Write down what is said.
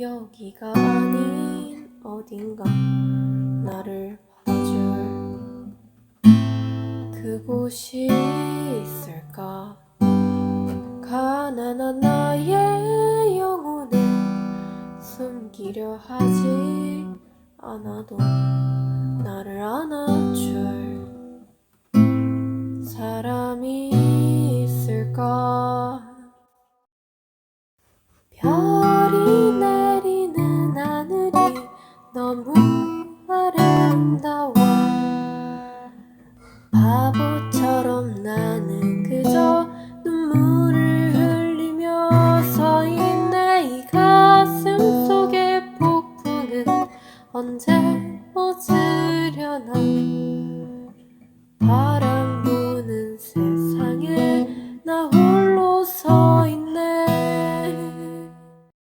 여기가 아닌 어딘가 나를 봐줄 그곳이 있을까? 가난한 나의 영혼을 숨기려 하지 않아도 나를 안아줄 사람이 있을까? 별 너무 아름다워. 바보처럼 나는 그저 눈물을 흘리며 서 있네. 이 가슴 속의 폭풍은 언제 멎으려나. 바람